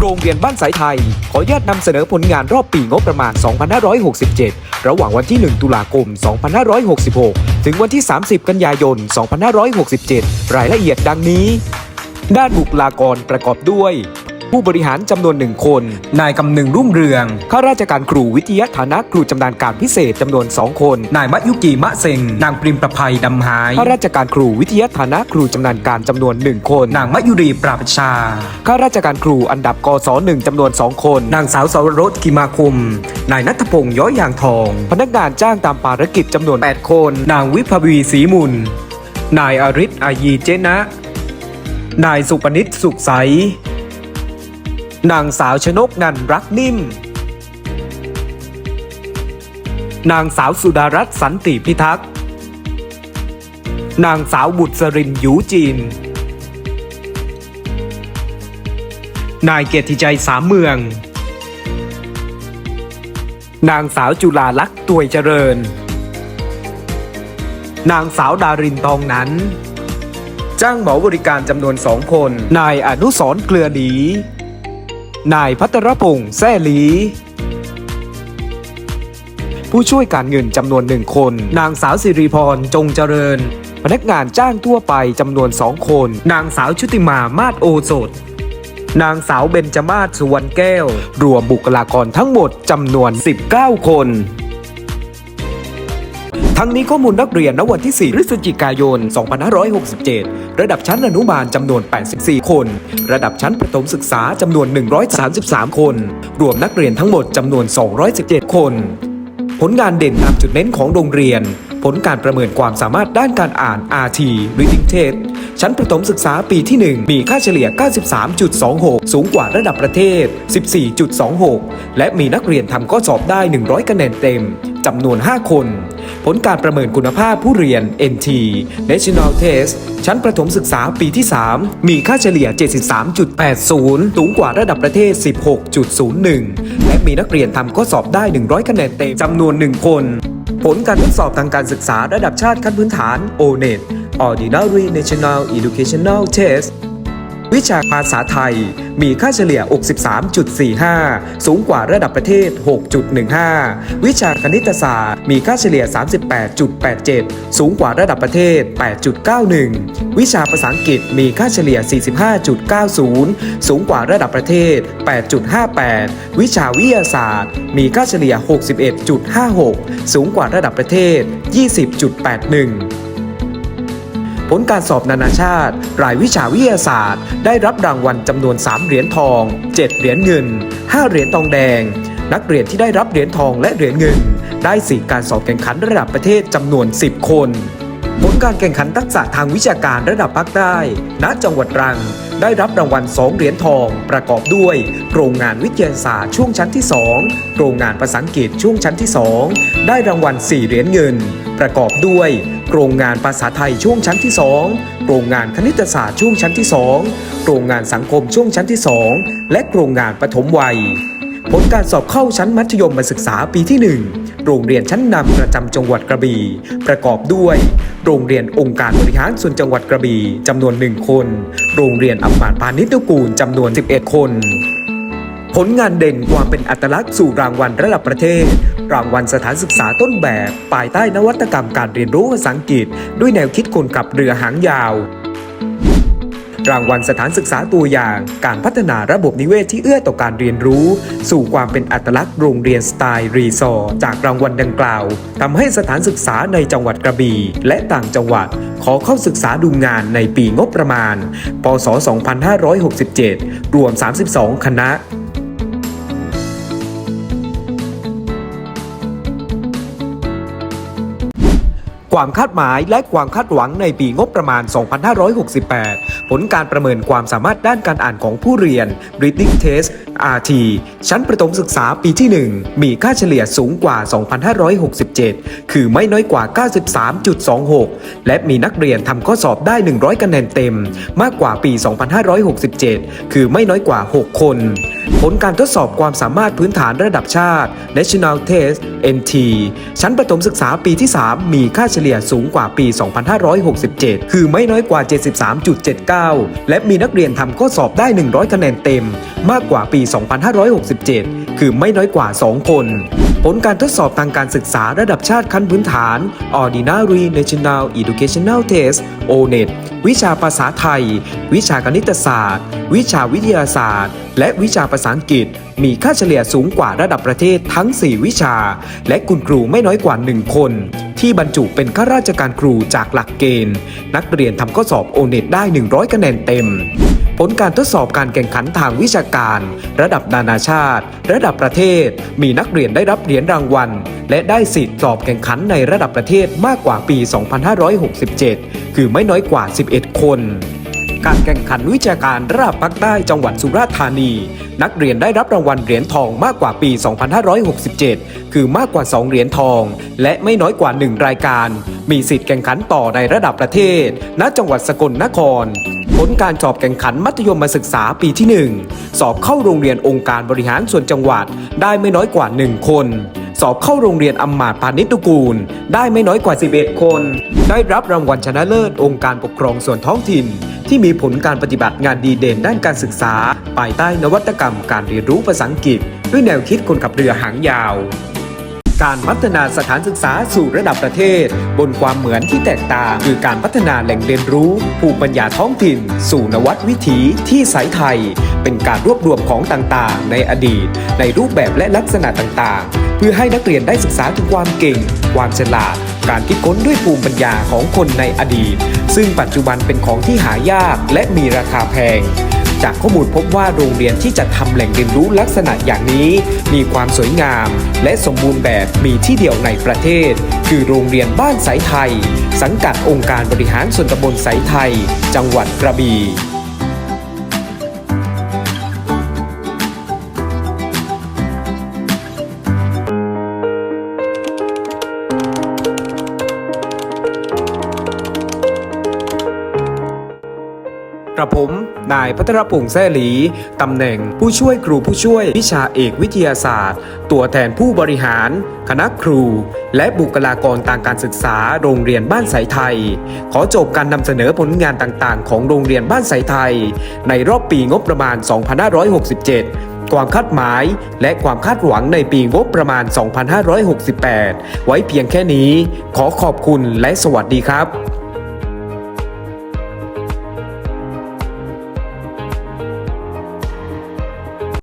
โรงเรียนบ้านสายไทย ขออนุญาตนำเสนอผลงานรอบปีงบประมาณ 2567 ระหว่างวันที่ 1 ตุลาคม 2566 ถึงวันที่ 30 กันยายน 2567 รายละเอียดดังนี้ ด้านบุคลากรประกอบด้วย ผู้บริหารจำนวนหนึ่งคน นายกำนึงรุ่งเรือง ข้าราชการครูวิทยาฐานะครูจำนาญการพิเศษจำนวน 2 คน นายมะยุกีมะเซง นางปริมประภัยดำหาย ข้าราชการครูวิทยาฐานะครูจำนาญการจำนวน 1 คน นางมะยุรีปราบชา ข้าราชการครูอันดับกศหนึ่งจำนวน 2 คน นางสาวสวรสกิมาคุมนายนัทพงษ์ย้อยยางทอง พนักงานจ้างตามภารกิจจำนวน 8 คน นางวิภาวีศรีมุน นายอริศอายีเจนะ นายสุปนิตสุขใส นางสาวชนกนันรักนิ่ม นางสาวสุดารัตน์สันติพิทักษ์ นางสาวบุตรสรินยูจีน นายเกียรติใจสามเมือง นางสาวจุลาลักษ์ตวยเจริญ นางสาวดารินทองนั้น จ้างหมาบริการจำนวนสองคน นายอนุสรเกลือดี นายพัทรพงษ์แซ่ลีผู้ช่วยการเงินจำนวนหนึ่งคน นางสาวสิริพรจงเจริญ พนักงานจ้างทั่วไปจำนวนสองคน นางสาวชุติมามาศโอสดนางสาวเบญจมาศสุวรรณแก้ว รวมบุคลากรทั้งหมดจำนวน 19 คน ทั้งนี้ข้อมูลนักเรียนณวันที่ 4 พฤศจิกายน 2567 ระดับชั้นอนุบาลจำนวน 84 คน ระดับชั้นประถมศึกษาจำนวน 133 คน รวมนักเรียนทั้งหมดจำนวน 217 คน ผลงานเด่นตามจุดเน้นของโรงเรียน ผลการประเมินความสามารถด้านการอ่าน RT Reading Test ชั้นประถมศึกษาปีที่ 1 มีค่าเฉลี่ย 93.26 สูงกว่าระดับประเทศ 14.26 และมีนักเรียนทำข้อสอบได้ 100 คะแนนเต็ม จำนวน 5 คน ผลการประเมินคุณภาพผู้เรียน NT National Test ชั้นประถมศึกษาปีที่ 3 มีค่าเฉลี่ย 73.80 สูงกว่าระดับประเทศ 16.01 และมีนักเรียนทำข้อสอบได้ 100 คะแนนเต็มจำนวน 1 คน ผลการทดสอบทางการศึกษาระดับชาติขั้นพื้นฐาน ONET Ordinary National Educational Test วิชาภาษาไทย มีค่าเฉลี่ย 63.45 สูงกว่าระดับประเทศ 6.15 วิชาคณิตศาสตร์ มีค่าเฉลี่ย 38.87 สูงกว่าระดับประเทศ 8.91 วิชาภาษาอังกฤษ มีค่าเฉลี่ย 45.90 สูงกว่าระดับประเทศ 8.58 วิชาวิทยาศาสตร์ มีค่าเฉลี่ย 61.56 สูงกว่าระดับประเทศ 20.81 ผลการสอบนานาชาติ รายวิชาวิทยาศาสตร์ ได้รับรางวัลจำนวน 3 เหรียญทอง 7 เหรียญเงิน 5 เหรียญทองแดง นักเรียนที่ได้รับเหรียญทองและเหรียญเงิน ได้สิทธิการสอบแข่งขันระดับประเทศจำนวน 10 คน ผลการแข่งขันทักษะทางวิชาการระดับภาคใต้ณจังหวัดตรัง ได้รับรางวัล 2 เหรียญทอง ประกอบด้วย โครงงานวิทยาศาสตร์ช่วงชั้นที่ 2 โครงงานภาษาอังกฤษช่วงชั้นที่ 2 ได้รางวัล 4 เหรียญเงิน ประกอบด้วย โรงงานภาษาไทยช่วงชั้นที่ 2 โรงงานคณิตศาสตร์ช่วงชั้นที่ 2 โรงงานสังคมช่วงชั้นที่ 2 และโรงงานปฐมวัย ผลการสอบเข้าชั้นมัธยมศึกษาปีที่ 1 โรงเรียนชั้นนำประจำจังหวัดกระบี่ ประกอบด้วย โรงเรียนองค์การบริหารส่วนจังหวัดกระบี่จำนวน 1 คน โรงเรียนอำมาตพาณิชย์นุกูลจำนวน 11 คน ผลงานเด่นความเป็นอัตลักษณ์สู่รางวัลระดับประเทศ รางวัลสถานศึกษาต้นแบบ ภายใต้นวัตกรรมการเรียนรู้ภาษาอังกฤษ ด้วยแนวคิดคนขับเรือหางยาว รางวัลสถานศึกษาตัวอย่าง การพัฒนาระบบนิเวศที่เอื้อต่อการเรียนรู้ สู่ความเป็นอัตลักษณ์โรงเรียนสไตล์รีสอร์จากรางวัลดังกล่าวทำให้สถานศึกษาในจังหวัดกระบี่และต่างจังหวัดขอเข้าศึกษาดูงานในปีงบประมาณ พศ 2567 รวม 32 คณะ ความคาดหมายและความคาดหวังในปีงบประมาณ 2568 ผลการประเมินความสามารถด้านการอ่านของผู้เรียน Reading Test RT ชั้นประถมศึกษาปีที่ 1 มีค่าเฉลี่ยสูงกว่า 2,567 คือไม่น้อยกว่า 93.26 และมีนักเรียนทำข้อสอบได้ 100 คะแนนเต็ม มากกว่าปี 2567 คือไม่น้อยกว่า 6 คน ผลการทดสอบความสามารถพื้นฐานระดับชาติ National Test NT ชั้นประถมศึกษาปีที่ 3 มีค่าเฉลี่ยลี่ยสูงกว่าปี 2567 คือไม่น้อยกว่า 73.79 และมีนักเรียนทำข้อสอบได้ 100 คะแนนเต็ม มากกว่าปี 2567 คือไม่น้อยกว่า 2 คน ผลการทดสอบทางการศึกษาระดับชาติขั้นพื้นฐาน Ordinary National Educational Test ONET วิชาภาษาไทย วิชาคณิตศาสตร์ วิชาวิทยาศาสตร์ และวิชาภาษาอังกฤษ มีค่าเฉลี่ยสูงกว่าระดับประเทศทั้ง 4 วิชา และคุณครูไม่น้อยกว่า 1 คน ที่บรรจุเป็นข้าราชการครูจากหลักเกณฑ์ นักเรียนทำข้อสอบโอเน็ตได้ 100 คะแนนเต็ม ผลการทดสอบการแข่งขันทางวิชาการ ระดับนานาชาติ ระดับประเทศ มีนักเรียนได้รับเหรียญรางวัล และได้สิทธิ์สอบแข่งขันในระดับประเทศมากกว่าปี 2567 คือไม่น้อยกว่า 11 คน การแข่งขันวิชาการระดับภาคใต้จังหวัดสุราษฎร์ธานี นักเรียนได้รับรางวัลเหรียญทองมากกว่าปี 2567 คือมากกว่า 2 เหรียญทอง และไม่น้อยกว่า 1 รายการ มีสิทธิ์แข่งขันต่อในระดับประเทศ ณ จังหวัดสกลนคร ผลการสอบแข่งขันมัธยมศึกษาปีที่ 1 สอบเข้าโรงเรียนองค์การบริหารส่วนจังหวัดได้ไม่น้อยกว่า 1 คนสอบเข้าโรงเรียนอมาตย์พาณิชย์นุกูล ได้ไม่น้อยกว่า 11 คน ได้รับรางวัลชนะเลิศองค์การปกครองส่วนท้องถิ่น ที่มีผลการปฏิบัติงานดีเด่นด้านการศึกษา ภายใต้นวัตกรรมการเรียนรู้ภาษาอังกฤษ ด้วยแนวคิดคนขับเรือหางยาว การพัฒนาสถานศึกษาสู่ระดับประเทศ บนความเหมือนที่แตกต่าง คือการพัฒนาแหล่งเรียนรู้ภูมิปัญญาท้องถิ่น สู่นวัตวิถีที่สายไทย เป็นการรวบรวมของต่างๆ ในอดีต ในรูปแบบและลักษณะต่างๆเพื่อให้นักเรียนได้ศึกษาถึงความเก่ง ความฉลาด การคิดค้นด้วยภูมิปัญญาของคนในอดีต ซึ่งปัจจุบันเป็นของที่หายากและมีราคาแพง จากข้อมูลพบว่าโรงเรียนที่จัดทำแหล่งเรียนรู้ลักษณะอย่างนี้ มีความสวยงาม และสมบูรณ์แบบมีที่เดียวในประเทศ คือโรงเรียนบ้านสายไทย สังกัดองค์การบริหารส่วนตำบลสายไทย จังหวัดกระบี่ กระผม นายพัทรพงษ์แซ่หลี ตำแหน่งผู้ช่วยครูผู้ช่วยวิชาเอกวิทยาศาสตร์ ตัวแทนผู้บริหาร คณะครู และบุคลากรทางการศึกษาโรงเรียนบ้านสายไทย ขอจบการนำเสนอผลงานต่างๆ ของโรงเรียนบ้านสายไทย ในรอบปีงบประมาณ 2567ความคาดหมายและความคาดหวังในปีงบประมาณ 2568 ไว้เพียงแค่นี้ ขอขอบคุณและสวัสดีครับ